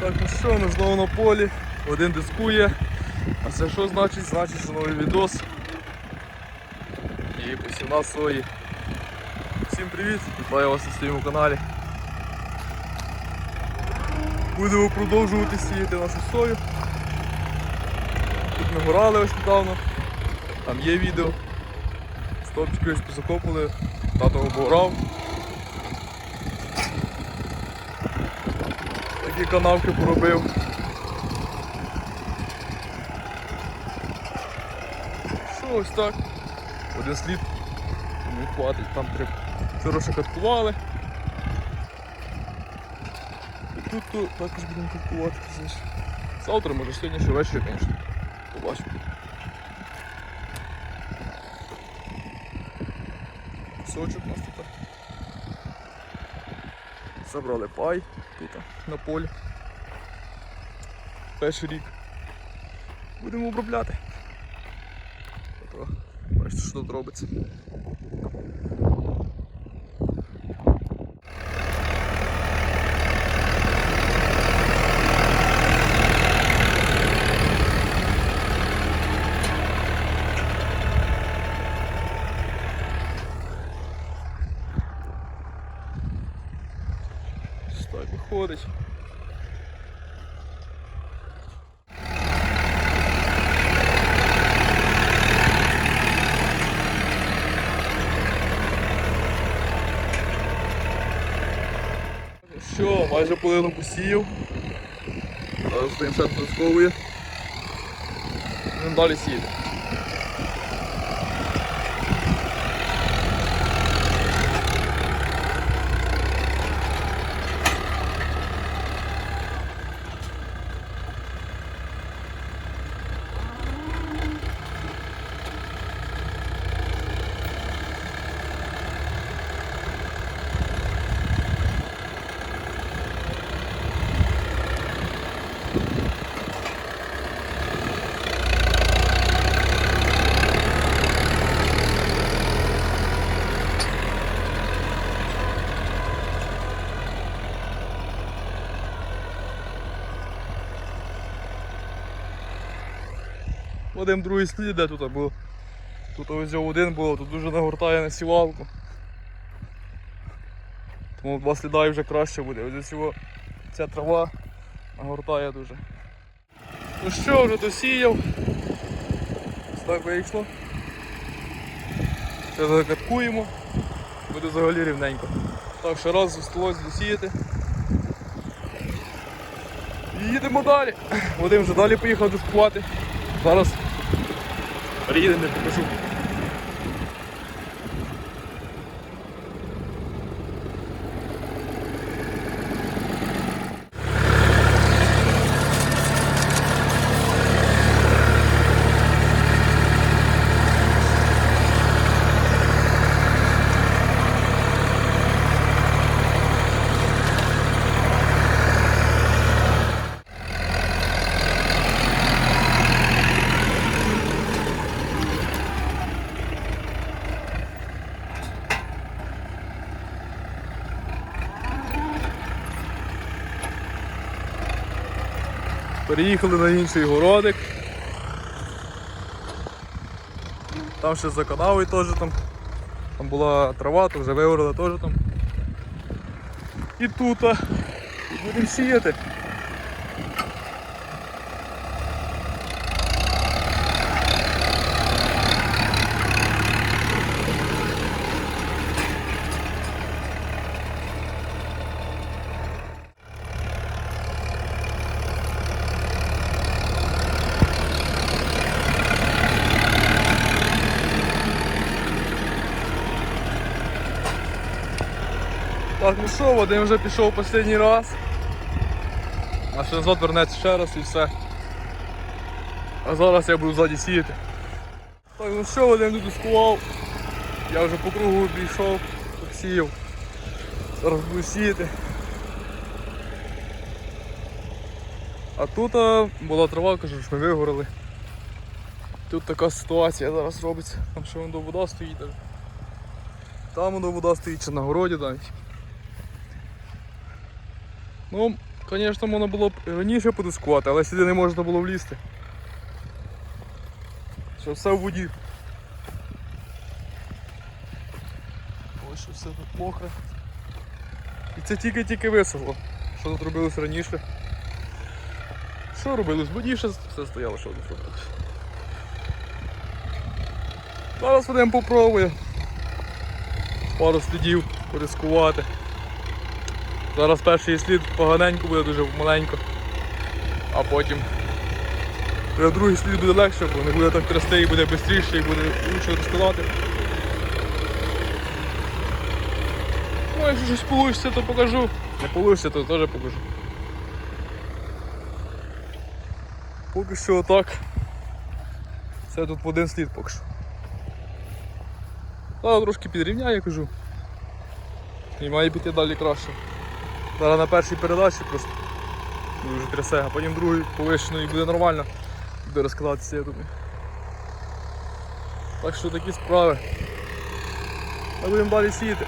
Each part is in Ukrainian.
Так, ну що, ми знову на полі, один дискує. А це що значить? Значить, що новий відос. І посівна сої. Всім привіт! Вітаю вас на своєму каналі. Будемо продовжувати сіяти нашу сою. Тут ми горали ось недавно. Там є відео. Стопчики ось позакопали, тато оборав. Такі канавки поробив. Що ось так? Один слід не хватить, там вчора ще каткували. І тут то також будемо каткувати. Завтра, може сьогодні ще ввечері, звісно. Побачимо. Сочок у нас тут. Забрали пай тут на полі. Перший рік. Будемо обробляти. Бачите, що тут робиться. Ось Так виходить. Ну Що, майже половину посіяв. Зараз один ще. Будемо далі сіяти. Один другий слід, де тут був. Тут ось один було, тут дуже нагортає на сівалку. Тому два сліда і вже краще буде. Ось цього ця трава нагортає дуже. Ну що, вже досіяв. Ось так вийшло. Ще закаткуємо. Буде взагалі рівненько. Так, ще раз зосталось досіяти. І їдемо далі. Вадим вже далі поїхав дискувати. Зараз приїдемо і покажу. Переїхали на інший городик. Там ще за канавою теж там. Там була трава, то вже виорали теж там. І тут. будемо сіяти. Так, ну що, Вадим вже пішов останній раз. А ще назад вернеться ще раз і все. А зараз я буду ззаді сіяти. Так, ну що, Вадим тут дискував. Я вже по кругу обійшов, сіяв. Зараз буду сіяти. А тут а, була трава, кажу, що ми вигорали. Тут така ситуація зараз робиться. Там ще воно вода стоїть. Там воно вода стоїть, чи на городі навіть. Ну, Звісно, можна було б раніше подискувати, але сюди не можна було влізти. Що все в воді. Ось що все тут мокре. І це тільки-тільки висохло. Що тут робилось раніше? Що робилось? В воді ще все стояло, що тут робилось. Зараз Вадим попробує. Пару слідів порискувати. Зараз перший слід поганенько буде дуже маленько, а потім вже другий слід буде легше, бо не буде так трясти і буде швидше і буде лучше розкладати. Ну, якщо щось вийде, то покажу. Не вийде, то теж покажу. Поки що отак. Це тут в один слід поки що. Зараз трошки підрівняю, я кажу. І має піти далі краще. Зараз на першій передачі просто дуже трясе, а потім другий повищено і буде нормально. Буде розкладатися, я думаю. Так що такі справи. Ми будемо далі сіяти.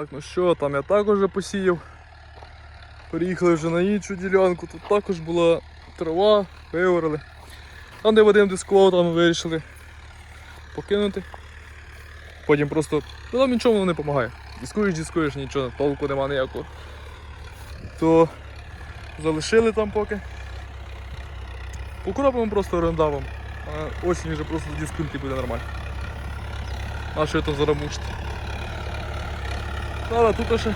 Так, ну що, там я також посіяв. Переїхали вже на іншу ділянку, тут також була трава, виорали. Там, де Вадим дискував, там вирішили покинути. Потім просто, ну там нічого воно не допомагає. Дискуєш, дискуєш, нічого, толку нема ніякого. То залишили там поки. Покропимо просто орендавом. А осінь вже просто дискунти буде нормально. А що я там зараз мучити? Зараз тут ще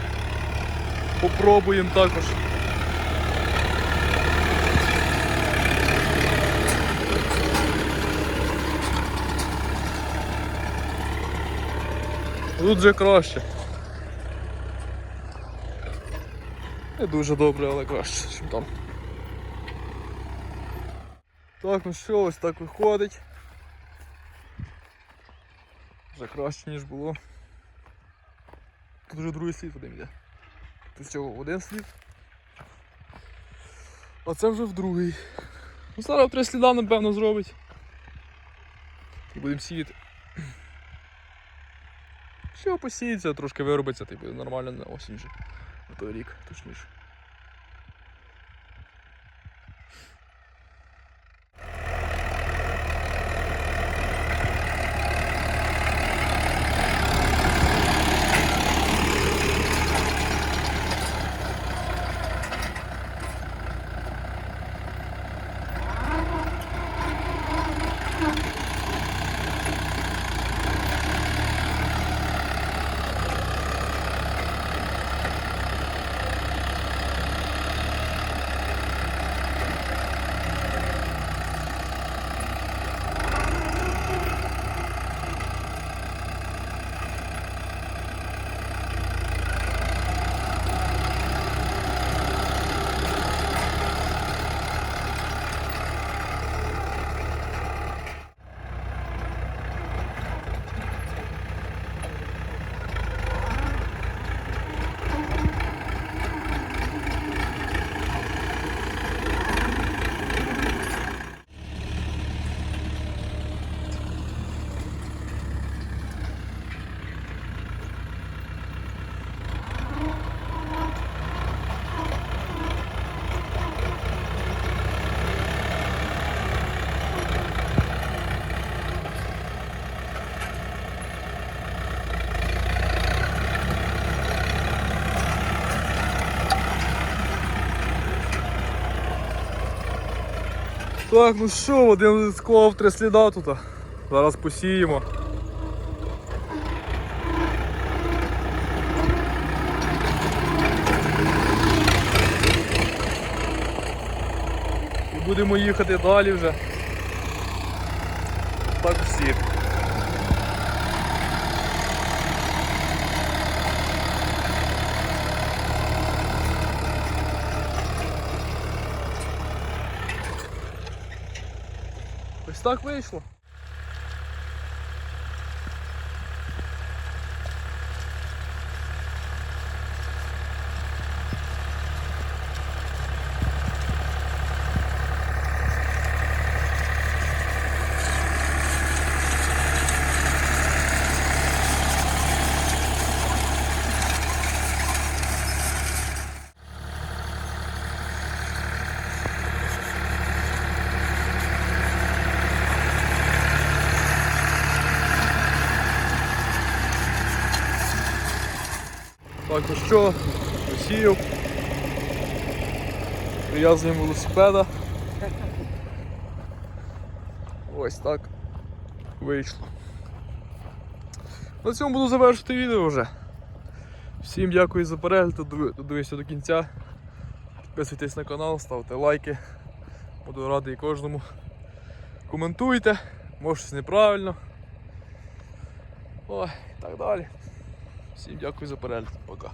попробуємо також. Тут вже краще. Не дуже добре, але краще, ніж там. Так, ну що, ось так виходить. Вже краще, ніж було. Тут вже другий слід один йде. Тут цього в один слід. А це вже в другий. Ну, зараз три сліда, напевно, зробить. І будемо сіяти. Все, посіється, трошки виробиться, й буде нормально на осінь же. На той рік, точніше. Так, ну що, один склав три сліда тут. Зараз посіємо. І будемо їхати далі вже. Так всі. Ось так вийшло. Так, ну що, посіяв. Прив'язуємо велосипеда. Ось так вийшло. На цьому буду завершити відео вже. Всім дякую за перегляд, додив- додивився до кінця. Підписуйтесь на канал, ставте лайки. Буду радий кожному. Коментуйте, може щось неправильно. Ой, і так далі. Всім дякую за перегляд. Пока.